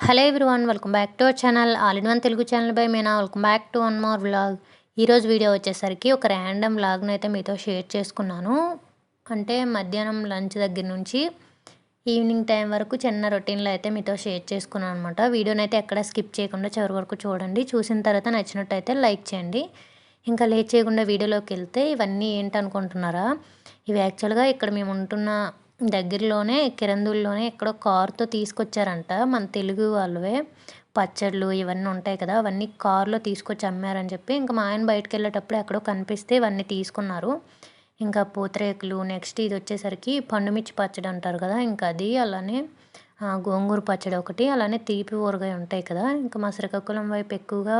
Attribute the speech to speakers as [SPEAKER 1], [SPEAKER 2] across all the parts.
[SPEAKER 1] Hello everyone welcome back to our channel all in one Telugu channel by Meena welcome back to one more vlog ఈరోజు video వచ్చేసరికి ఒక random వ్లాగ్ను అయితే మీతో share చేసుకున్నాను. అంటే మధ్యాహ్నం లంచ్ దగ్గర నుంచి ఈవినింగ్ టైం వరకు చిన్న రొటీన్లో అయితే మీతో షేర్ చేసుకున్నాను అనమాట వీడియోని అయితే ఎక్కడ స్కిప్ చేయకుండా చివరి వరకు చూడండి. చూసిన తర్వాత నచ్చినట్టయితే లైక్ చేయండి. ఇంకా లేట్ చేయకుండా వీడియోలోకి వెళ్తే ఇవన్నీ ఏంటనుకుంటున్నారా ఇవి యాక్చువల్గా ఇక్కడ మేము ఉంటున్న దగ్గరలోనే కిరందుల్లోనే ఎక్కడో కారుతో తీసుకొచ్చారంట. మన తెలుగు వాళ్ళవే. పచ్చళ్ళు ఇవన్నీ ఉంటాయి కదా అవన్నీ కారులో తీసుకొచ్చి అమ్మారని చెప్పి ఇంకా మా ఆయన బయటకు వెళ్ళేటప్పుడు ఎక్కడో కనిపిస్తే ఇవన్నీ తీసుకున్నారు. ఇంకా పూతరేకులు నెక్స్ట్ ఇది వచ్చేసరికి పండుమిర్చి పచ్చడి అంటారు కదా ఇంకా అది అలానే గోంగూర పచ్చడి ఒకటి అలానే తీపి ఊరగాయ ఉంటాయి కదా. ఇంకా మా శ్రీకాకుళం వైపు ఎక్కువగా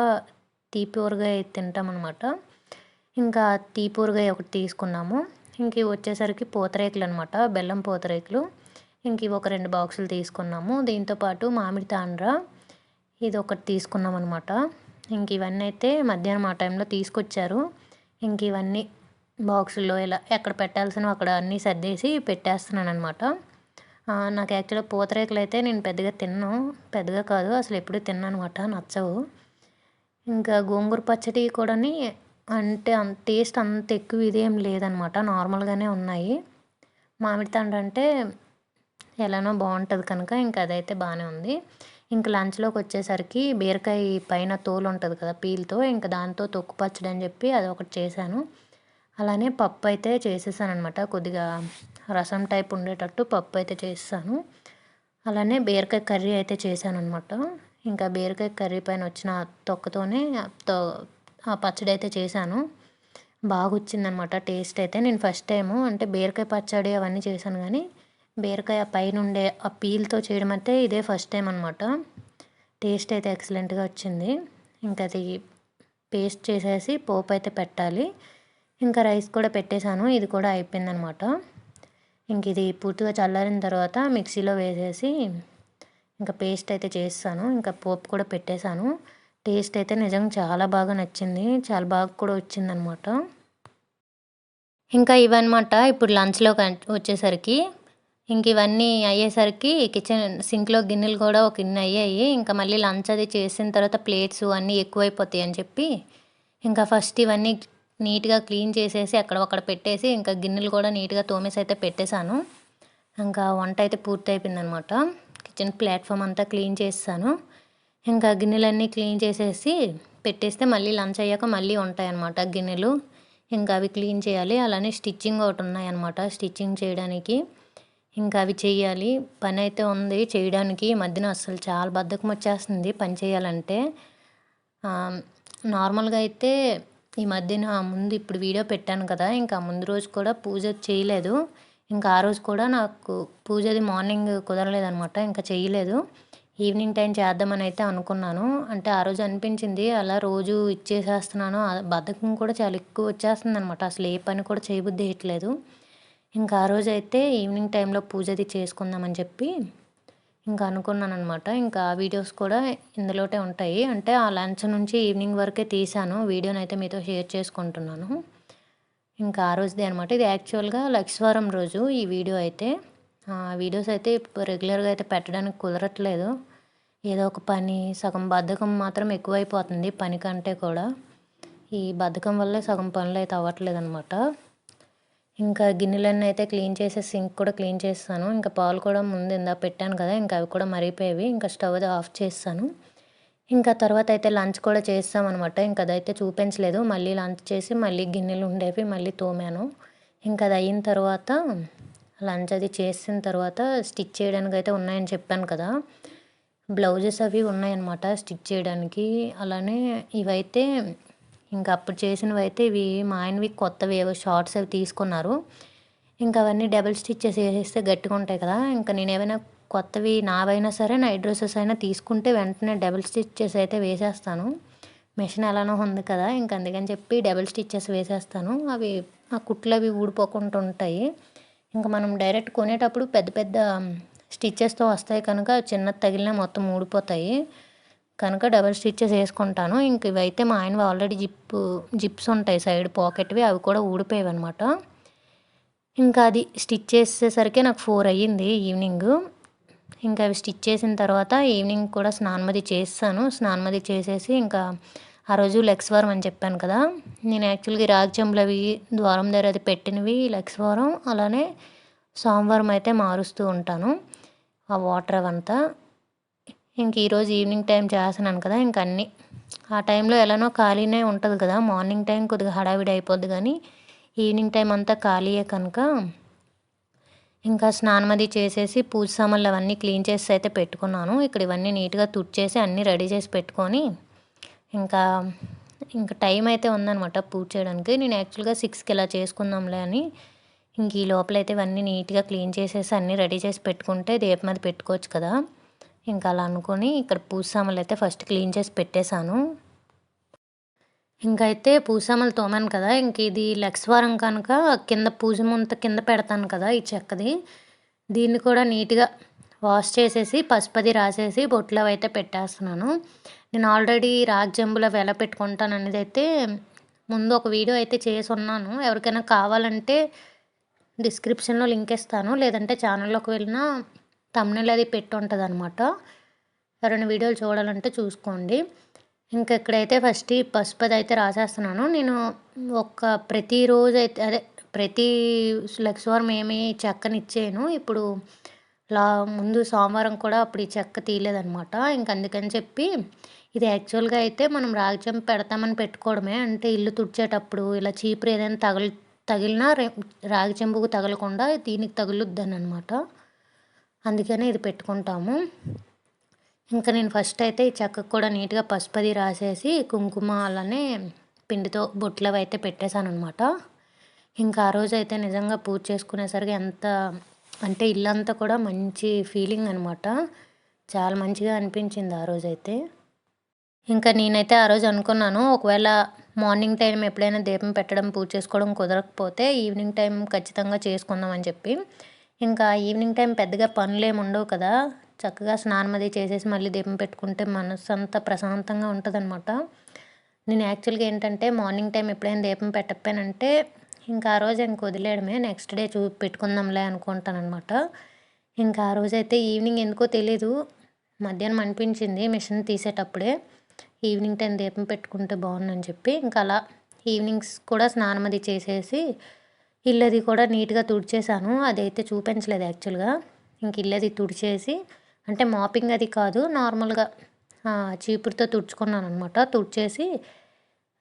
[SPEAKER 1] తీపి ఊరగాయ తింటాం అనమాట ఇంకా తీపి ఊరగాయ ఒకటి తీసుకున్నాము. ఇంక ఇవి వచ్చేసరికి పూతరేకులు అనమాట బెల్లం పూతరేకులు. ఇంక ఇవి ఒక రెండు బాక్సులు తీసుకున్నాము. దీంతోపాటు మామిడి తాండ్ర ఇది ఒకటి తీసుకున్నాం అనమాట ఇంక ఇవన్నీ అయితే మధ్యాహ్నం ఆ టైంలో తీసుకొచ్చారు. ఇంక ఇవన్నీ బాక్సుల్లో ఇలా ఎక్కడ పెట్టాల్సినవి అక్కడ అన్నీ సర్దేసి పెట్టేస్తున్నాను అనమాట నాకు యాక్చువల్గా పూతరేకులు అయితే నేను పెద్దగా తిన్నాను పెద్దగా కాదు అసలు ఎప్పుడూ తిన్నాను అనమాట నచ్చవు. ఇంకా గోంగూర పచ్చడి కూడాని అంటే అంత టేస్ట్ అంత ఎక్కువ ఇదేం లేదనమాట. నార్మల్గానే ఉన్నాయి. మామిడి తండ్రి అంటే ఎలానో బాగుంటుంది కనుక ఇంకా అదైతే బాగానే ఉంది. ఇంకా లంచ్లోకి వచ్చేసరికి బీరకాయ పైన తోలు ఉంటుంది కదా పీల్తో ఇంకా దాంతో తొక్కు పచ్చడి అని చెప్పి అది ఒకటి చేశాను. అలానే పప్పు అయితే చేసేసాను అనమాట కొద్దిగా రసం టైప్ ఉండేటట్టు పప్పు అయితే చేస్తాను అలానే బీరకాయ కర్రీ అయితే చేశాను అనమాట ఇంకా బీరకాయ కర్రీ పైన వచ్చిన తొక్కతోనే పచ్చడి అయితే చేశాను. బాగా వచ్చిందనమాట టేస్ట్ అయితే. నేను ఫస్ట్ టైము అంటే బీరకాయ పచ్చడి అవన్నీ చేశాను కానీ బీరకాయ పైన ఉండే ఆ పీల్తో చేయడం అయితే ఇదే ఫస్ట్ టైం అనమాట. టేస్ట్ అయితే ఎక్సలెంట్గా వచ్చింది. ఇంకా అది పేస్ట్ చేసేసి పోపు అయితే పెట్టాలి. ఇంకా రైస్ కూడా పెట్టేశాను. ఇది కూడా అయిపోయిందనమాట. ఇంక ఇది పూర్తిగా చల్లారిన తర్వాత మిక్సీలో వేసేసి ఇంకా పేస్ట్ అయితే చేస్తాను. ఇంకా పోపు కూడా పెట్టేశాను. టేస్ట్ అయితే నిజంగా చాలా బాగా నచ్చింది. చాలా బాగా కూడా వచ్చిందనమాట ఇంకా ఇవన్నమాట. ఇప్పుడు లంచ్లో వచ్చేసరికి ఇంక ఇవన్నీ అయ్యేసరికి కిచెన్ సింక్లో గిన్నెలు కూడా ఒక ఇన్ని అయ్యాయి. ఇంకా మళ్ళీ లంచ్ అది చేసిన తర్వాత ప్లేట్స్ అన్నీ ఎక్కువైపోతాయి అని చెప్పి ఇంకా ఫస్ట్ ఇవన్నీ నీట్గా క్లీన్ చేసేసి అక్కడ ఒకడ పెట్టేసి ఇంకా గిన్నెలు కూడా నీట్గా తోమేసి అయితే పెట్టేశాను. ఇంకా వంట అయితే పూర్తి అయిపోయిందనమాట కిచెన్ ప్లాట్ఫామ్ అంతా క్లీన్ చేస్తాను. ఇంకా గిన్నెలన్నీ క్లీన్ చేసేసి పెట్టేస్తే మళ్ళీ లంచ్ అయ్యాక మళ్ళీ ఉంటాయన్నమాట గిన్నెలు. ఇంకా అవి క్లీన్ చేయాలి. అలానే స్టిచ్చింగ్ ఒకటి ఉన్నాయన్నమాట స్టిచ్చింగ్ చేయడానికి. ఇంకా అవి చేయాలి. పని అయితే ఉంది చేయడానికి. మధ్యన అసలు చాలా బద్ధకం వచ్చేస్తుంది పని చేయాలంటే. నార్మల్గా అయితే ఈ మధ్యన ముందు ఇప్పుడు వీడియో పెట్టాను కదా ఇంకా ముందు రోజు కూడా పూజ చేయలేదు. ఇంకా ఆ రోజు కూడా నాకు పూజది మార్నింగ్ కుదరలేదనమాట ఇంకా చేయలేదు. ఈవినింగ్ టైం చేద్దామని అయితే అనుకున్నాను. అంటే ఆ రోజు అనిపించింది అలా రోజు ఇచ్చేసేస్తున్నాను. బద్ధకం కూడా చాలా ఎక్కువ వచ్చేస్తుంది అనమాట అసలు ఏ పని కూడా చేయబుద్ధి వేయట్లేదు ఇంకా ఆ రోజు అయితే ఈవినింగ్ టైంలో పూజది చేసుకుందామని చెప్పి ఇంకా అనుకున్నాను అనమాట ఇంకా ఆ వీడియోస్ కూడా ఇందులోటే ఉంటాయి. అంటే ఆ లంచ్ నుంచి ఈవినింగ్ వరకే తీశాను. వీడియోని అయితే మీతో షేర్ చేసుకుంటున్నాను. ఇంకా ఆ రోజుదే అనమాట ఇది యాక్చువల్గా లక్ష్వారం రోజు ఈ వీడియో అయితే. వీడియోస్ అయితే రెగ్యులర్గా అయితే పెట్టడానికి కుదరట్లేదు. ఏదో ఒక పని సగం బద్ధకం మాత్రం ఎక్కువైపోతుంది పని కంటే కూడా. ఈ బద్ధకం వల్లే సగం పనులు అయితే అవ్వట్లేదు అనమాట ఇంకా గిన్నెలన్నీ అయితే క్లీన్ చేసే సింక్ కూడా క్లీన్ చేస్తాను. ఇంకా పాలు కూడా ముందు ఇందా పెట్టాను కదా ఇంకా అవి కూడా మరిగిపోయేవి. ఇంకా స్టవ్ అది ఆఫ్ చేస్తాను. ఇంకా తర్వాత అయితే లంచ్ కూడా చేస్తామన్నమాట. ఇంకా అదైతే చూపించలేదు. మళ్ళీ లంచ్ చేసి మళ్ళీ గిన్నెలు ఉండేవి మళ్ళీ తోమాను. ఇంకా అది అయిన తర్వాత లంచ్ అది చేసిన తర్వాత స్టిచ్ చేయడానికి అయితే ఉన్నాయని చెప్పాను కదా. బ్లౌజెస్ అవి ఉన్నాయన్నమాట స్టిచ్ చేయడానికి. అలానే ఇవైతే ఇంకా అప్పుడు చేసినవి అయితే ఇవి మా ఆయనవి కొత్తవి ఏవో షార్ట్స్ అవి తీసుకున్నారు. ఇంకా అవన్నీ డబల్ స్టిచ్చెస్ వేసేస్తే గట్టిగా ఉంటాయి కదా. ఇంకా నేను ఏమైనా కొత్తవి నావైనా సరే నైట్ డ్రెస్సెస్ అయినా తీసుకుంటే వెంటనే డబల్ స్టిచ్చెస్ అయితే వేసేస్తాను. మెషిన్ ఎలానో ఉంది కదా ఇంక అందుకని చెప్పి డబుల్ స్టిచ్చెస్ వేసేస్తాను. అవి ఆ కుట్లు అవి ఊడిపోకుండా ఉంటాయి. ఇంకా మనం డైరెక్ట్ కొనేటప్పుడు పెద్ద పెద్ద స్టిచ్చెస్తో వస్తాయి కనుక చిన్న తగిలిన మొత్తం ఊడిపోతాయి. కనుక డబల్ స్టిచ్చెస్ వేసుకుంటాను. ఇంక ఇవైతే మా ఆయన ఆల్రెడీ జిప్ జిప్స్ ఉంటాయి సైడ్ పాకెట్వి అవి కూడా ఊడిపోయాయి అనమాట ఇంకా అది స్టిచ్ చేసేసరికి నాకు ఫోర్ అయ్యింది ఈవినింగ్. ఇంకా అవి స్టిచ్ చేసిన తర్వాత ఈవినింగ్ కూడా స్నానమది చేస్తాను. స్నానమది చేసేసి ఇంకా ఆ రోజు లెగ్స్ వారం అని చెప్పాను కదా. నేను యాక్చువల్గా రాగి చెంబులు అవి ద్వారం దగ్గర అది పెట్టినవి లెగ్స్ వారం అలానే సోమవారం అయితే మారుస్తూ ఉంటాను. ఆ వాటర్ అవంతా ఇంక ఈరోజు ఈవినింగ్ టైం చేస్తున్నాను కదా ఇంక అన్నీ. ఆ టైంలో ఎలానో ఖాళీనే ఉంటుంది కదా మార్నింగ్ టైం కొద్దిగా హడావిడి అయిపోద్ది కానీ ఈవినింగ్ టైం అంతా ఖాళీయే కనుక ఇంకా స్నానం అది చేసేసి పూజ సామాన్లు అవన్నీ క్లీన్ చేసి అయితే పెట్టుకున్నాను. ఇక్కడ ఇవన్నీ నీట్గా తుడిచేసి అన్నీ రెడీ చేసి పెట్టుకొని ఇంకా ఇంకా టైం అయితే ఉందనమాట పూజ చేయడానికి. నేను యాక్చువల్గా సిక్స్కి ఇలా చేసుకుందాంలే అని ఇంక ఈ లోపలైతే ఇవన్నీ నీట్గా క్లీన్ చేసేసి అన్నీ రెడీ చేసి పెట్టుకుంటే దీపం మీద పెట్టుకోవచ్చు కదా. ఇంకా అలా అనుకొని ఇక్కడ పూసామలు అయితే ఫస్ట్ క్లీన్ చేసి పెట్టేశాను. ఇంకైతే పూసామలు తోమాను కదా. ఇంక ఇది లక్స్వారం కనుక కింద పూజ ముంత కింద పెడతాను కదా ఈ చెక్కది. దీన్ని కూడా నీట్గా వాష్ చేసేసి పసుపది రాసేసి బొట్లో అయితే పెట్టేస్తున్నాను. నేను ఆల్రెడీ రాగ్ జంబులో వెల పెట్టుకుంటాను అనేది అయితే ముందు ఒక వీడియో అయితే చేసి ఉన్నాను. ఎవరికైనా కావాలంటే డిస్క్రిప్షన్లో లింక్ ఇస్తాను లేదంటే ఛానల్లోకి వెళ్ళినా తమ్నెల్ అది పెట్టి ఉంటుంది అనమాట ఎవరైనా వీడియోలు చూడాలంటే చూసుకోండి. ఇంకా ఇక్కడైతే ఫస్ట్ ఈ పసుపది అయితే రాసేస్తున్నాను. నేను ఒక ప్రతిరోజు అయితే అదే ప్రతి లక్ష్వారం ఏమి చెక్కనిచ్చాను ఇప్పుడు లా ముందు సోమవారం కూడా అప్పుడు ఈ చెక్క తీయలేదనమాట. ఇంక అందుకని చెప్పి ఇది యాక్చువల్గా అయితే మనం రాగి పెడతామని పెట్టుకోవడమే. అంటే ఇల్లు తుడిచేటప్పుడు ఇలా చీపురు ఏదైనా తగలు తగిలినా రాగి చెంబుకు తగలకుండా దీనికి తగులుద్దని అనమాట అందుకనే ఇది పెట్టుకుంటాము. ఇంకా నేను ఫస్ట్ అయితే ఈ చెక్కకు కూడా నీట్గా పసుపది రాసేసి కుంకుమ అలానే పిండితో బొట్లు అయితే పెట్టేశాను అనమాట ఇంకా ఆ రోజు అయితే నిజంగా పూజ చేసుకునేసరికి ఎంత అంటే ఇల్లంతా కూడా మంచి ఫీలింగ్ అనమాట చాలా మంచిగా అనిపించింది ఆ రోజైతే. ఇంకా నేనైతే ఆ రోజు అనుకున్నాను ఒకవేళ మార్నింగ్ టైం ఎప్పుడైనా దీపం పెట్టడం పూజ చేసుకోవడం కుదరకపోతే ఈవినింగ్ టైం ఖచ్చితంగా చేసుకుందాం అని చెప్పి. ఇంకా ఈవినింగ్ టైం పెద్దగా పనులు ఏమి ఉండవు కదా. చక్కగా స్నానం అది చేసేసి మళ్ళీ దీపం పెట్టుకుంటే మనసు అంతా ప్రశాంతంగా ఉంటుందన్నమాట. నేను యాక్చువల్గా ఏంటంటే మార్నింగ్ టైం ఎప్పుడైనా దీపం పెట్టకపోయానంటే ఇంకా ఆ రోజు ఇంక వదిలేయడమే. నెక్స్ట్ డే చూ పెట్టుకుందాంలే అనుకుంటానమాట ఇంకా ఆ రోజైతే ఈవినింగ్ ఎందుకో తెలీదు. మధ్యాహ్నం అనిపించింది మిషన్ తీసేటప్పుడే. ఈవినింగ్ టైం దీపం పెట్టుకుంటే బాగుందని చెప్పి ఇంకా అలా ఈవినింగ్స్ కూడా స్నానం అది చేసేసి ఇల్లది కూడా నీట్గా తుడిచేసాను. అదైతే చూపించలేదు యాక్చువల్గా. ఇంక ఇల్లది తుడిచేసి అంటే మాపింగ్ అది కాదు నార్మల్గా చీపురుతో తుడుచుకున్నాను అనమాట తుడిచేసి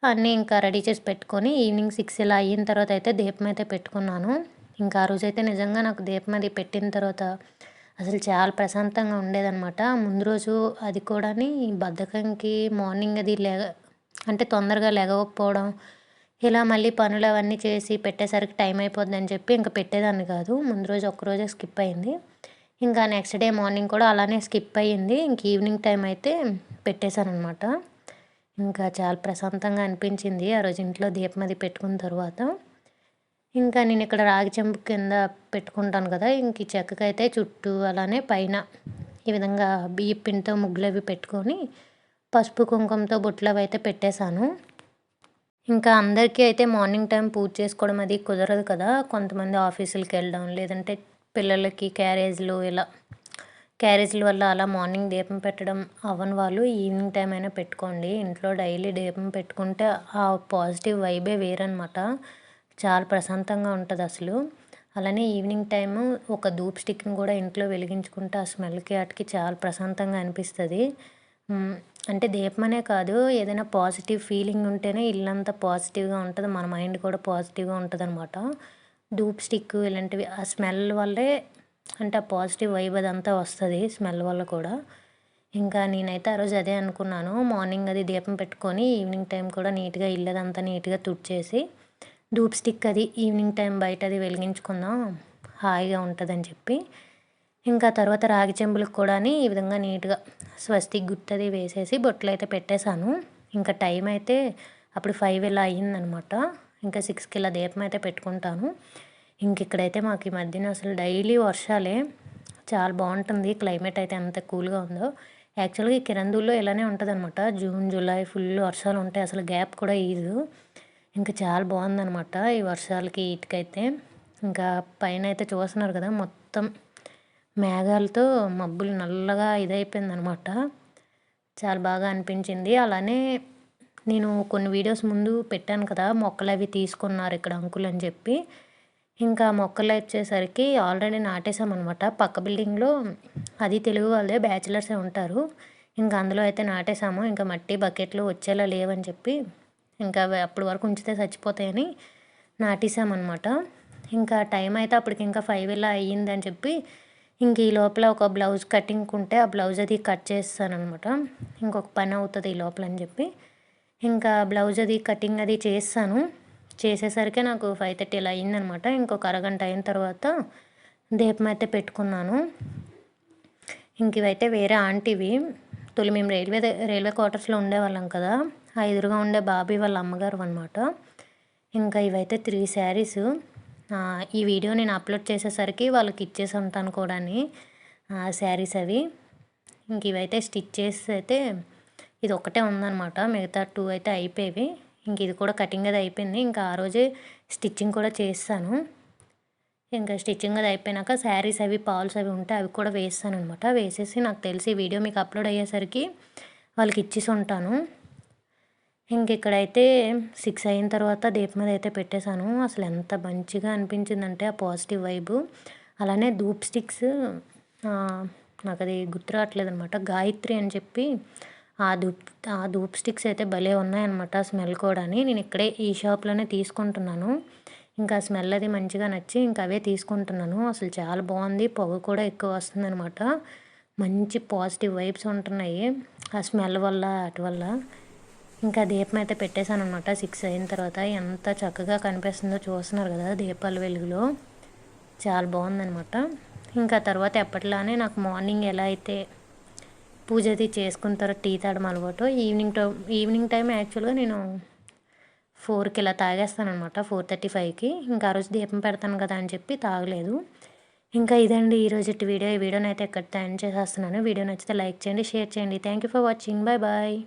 [SPEAKER 1] అన్నీ ఇంకా రెడీ చేసి పెట్టుకొని ఈవినింగ్ సిక్స్ ఇలా అయిన తర్వాత అయితే దీపం అయితే పెట్టుకున్నాను. ఇంకా ఆ రోజైతే నిజంగా నాకు దీపం అది పెట్టిన తర్వాత అసలు చాలా ప్రశాంతంగా ఉండేదనమాట ముందు రోజు అది కూడా బద్ధకంకి మార్నింగ్ అది లేగ అంటే తొందరగా లేకపోవడం ఇలా మళ్ళీ పనులు అవన్నీ చేసి పెట్టేసరికి టైం అయిపోద్దని చెప్పి ఇంకా పెట్టేదాన్ని కాదు. ముందు రోజు ఒక్కరోజే స్కిప్ అయింది. ఇంకా నెక్స్ట్ డే మార్నింగ్ కూడా అలానే స్కిప్ అయ్యింది. ఇంక ఈవినింగ్ టైం అయితే పెట్టేశాను అనమాట ఇంకా చాలా ప్రశాంతంగా అనిపించింది. ఆ రోజు ఇంట్లో దీపం అది పెట్టుకున్న తర్వాత. ఇంకా నేను ఇక్కడ రాగి చెంపు కింద పెట్టుకుంటాను కదా ఇంక ఈ చెక్కకైతే చుట్టూ అలానే పైన ఈ విధంగా బియ్య పిండితో ముగ్గులు అవి పెట్టుకొని పసుపు కుంకుమతో బొట్లు అవి అయితే పెట్టేశాను. ఇంకా అందరికీ అయితే మార్నింగ్ టైం పూజ చేసుకోవడం అది కుదరదు కదా కొంతమంది ఆఫీసులకి వెళ్ళడం లేదంటే పిల్లలకి క్యారేజ్లు ఇలా క్యారేజ్ల వల్ల అలా మార్నింగ్ దీపం పెట్టడం అవ్వని వాళ్ళు ఈవినింగ్ టైం అయినా పెట్టుకోండి. ఇంట్లో డైలీ దీపం పెట్టుకుంటే ఆ పాజిటివ్ వైబే వేరనమాట చాలా ప్రశాంతంగా ఉంటుంది అసలు. అలానే ఈవినింగ్ టైము ఒక ధూప్ స్టిక్ని కూడా ఇంట్లో వెలిగించుకుంటే ఆ స్మెల్కి వాటికి చాలా ప్రశాంతంగా అనిపిస్తుంది. అంటే దీపమనే కాదు ఏదైనా పాజిటివ్ ఫీలింగ్ ఉంటేనే ఇల్లంతా పాజిటివ్గా ఉంటుంది మన మైండ్ కూడా పాజిటివ్గా ఉంటుంది అనమాట ధూప్ స్టిక్ ఇలాంటివి ఆ స్మెల్ వల్లే అంటే ఆ పాజిటివ్ వైబ్ అదంతా వస్తుంది స్మెల్ వల్ల కూడా. ఇంకా నేనైతే ఆ రోజు అదే అనుకున్నాను మార్నింగ్ అది దీపం పెట్టుకొని ఈవినింగ్ టైం కూడా నీట్గా ఇల్లదంతా నీట్గా తుడిచేసి ధూప్ స్టిక్ అది ఈవినింగ్ టైం బయట అది వెలిగించుకుందాం. హాయిగా ఉంటుందని చెప్పి. ఇంకా తర్వాత రాగి చెంబులకు కూడా ఈ విధంగా నీట్గా స్వస్తి గుర్తది వేసేసి బొట్లు అయితే పెట్టేశాను. ఇంకా టైం అయితే అప్పుడు ఫైవ్ ఇలా అయ్యిందనమాట. ఇంకా సిక్స్కి ఇలా దీపం అయితే పెట్టుకుంటాను. ఇంక ఇక్కడైతే మాకు ఈ మధ్యన అసలు డైలీ వర్షాలే. చాలా బాగుంటుంది. క్లైమేట్ అయితే ఎంత కూల్గా ఉందో. యాక్చువల్గా ఈ కిరందూల్లో ఇలానే ఉంటుంది అనమాట జూన్ జూలై ఫుల్ వర్షాలు ఉంటాయి. అసలు గ్యాప్ కూడా ఈదు ఇంకా చాలా బాగుందనమాట ఈ వర్షాలకి వీటికైతే ఇంకా పైన అయితే చూస్తున్నారు కదా మొత్తం మేఘాలతో మబ్బులు నల్లగా ఇదైపోయిందనమాట చాలా బాగా అనిపించింది. అలానే నేను కొన్ని వీడియోస్ ముందు పెట్టాను కదా మొక్కలు అవి తీసుకున్నారు ఇక్కడ అంకుల్ అని చెప్పి. ఇంకా మొక్కలు వచ్చేసరికి ఆల్రెడీ నాటేసామన్నమాట పక్క బిల్డింగ్లో అది తెలుగు వాళ్ళే బ్యాచిలర్సే ఉంటారు. ఇంకా అందులో అయితే నాటేసాము ఇంకా మట్టి బకెట్లు వచ్చేలా లేవని చెప్పి ఇంకా అప్పటి వరకు ఉంచితే చచ్చిపోతాయని నాటేసామన్నమాట ఇంకా టైం అయితే అప్పటికి ఇంకా ఫైవ్ ఇలా అయ్యిందని చెప్పి ఇంక ఈ లోపల ఒక బ్లౌజ్ కటింగ్ ఉంటే ఆ బ్లౌజ్ అది కట్ చేస్తానమాట ఇంకొక పని అవుతుంది ఈ లోపల అని చెప్పి ఇంకా బ్లౌజ్ అది కటింగ్ అది చేస్తాను. చేసేసరికి నాకు ఫైవ్ థర్టీ ఇలా అయిందనమాట ఇంకొక అరగంట అయిన తర్వాత దీపం అయితే పెట్టుకున్నాను. ఇంక ఇవైతే వేరే ఆంటీవి. తొలి మేము రైల్వే రైల్వే క్వార్టర్స్లో ఉండేవాళ్ళం కదా. ఆ ఎదురుగా ఉండే బాబీ వాళ్ళ అమ్మగారు అనమాట ఇంకా ఇవైతే త్రీ శారీస్ ఈ వీడియో నేను అప్లోడ్ చేసేసరికి వాళ్ళకి ఇచ్చేసి ఉంటాను కూడా శారీస్ అవి. ఇంక ఇవైతే స్టిచ్ చేసి అయితే ఇది ఒకటే ఉందన్నమాట. మిగతా టూ అయితే అయిపోయేవి. ఇంక ఇది కూడా కటింగ్ అది అయిపోయింది. ఇంకా ఆ రోజే స్టిచ్చింగ్ కూడా చేస్తాను. ఇంకా స్టిచ్చింగ్ అది అయిపోయినాక శారీస్ అవి పాల్స్ అవి ఉంటే అవి కూడా వేస్తాను అనమాట వేసేసి నాకు తెలిసి వీడియో మీకు అప్లోడ్ అయ్యేసరికి వాళ్ళకి ఇచ్చేసి ఉంటాను. ఇంక ఇక్కడైతే సిక్స్ అయిన తర్వాత దీపం మీద అయితే పెట్టేశాను. అసలు ఎంత మంచిగా అనిపించిందంటే ఆ పాజిటివ్ వైబు. అలానే ధూప్ స్టిక్స్ నాకు అది గుర్తు రావట్లేదు అనమాట గాయత్రి అని చెప్పి ఆ ధూప్ ఆ ధూప్ స్టిక్స్ అయితే భలే ఉన్నాయన్నమాట స్మెల్ కూడా నేను ఇక్కడే ఈ షాప్లోనే తీసుకుంటున్నాను. ఇంకా స్మెల్ అది మంచిగా నచ్చి ఇంకా అవే తీసుకుంటున్నాను. అసలు చాలా బాగుంది. పొగ కూడా ఎక్కువ వస్తుంది అనమాట మంచి పాజిటివ్ వైబ్స్ ఉంటున్నాయి. ఆ స్మెల్ వల్ల వాటి వల్ల. ఇంకా దీపం అయితే పెట్టేశాను అనమాట సిక్స్ అయిన తర్వాత ఎంత చక్కగా కనిపిస్తుందో చూస్తున్నారు కదా దీపాల వెలుగులో. చాలా బాగుందనమాట ఇంకా తర్వాత ఎప్పట్లానే నాకు మార్నింగ్ ఎలా అయితే పూజ అది చేసుకున్న తర్వాత టీ తాగడం అలవాటు ఈవినింగ్ టైం ఈవినింగ్ టైం యాక్చువల్గా నేను ఫోర్కి ఇలా తాగేస్తాను అనమాట ఫోర్ థర్టీ ఫైవ్కి. ఇంకా ఆ రోజు దీపం పెడతాను కదా అని చెప్పి తాగలేదు. ఇంకా ఇదండి ఈరోజు వీడియో. ఈ వీడియోని అయితే ఎక్కడ ఎండ్ చేసేస్తున్నాను. వీడియో నచ్చితే లైక్ చేయండి షేర్ చేయండి. Thank you for watching bye bye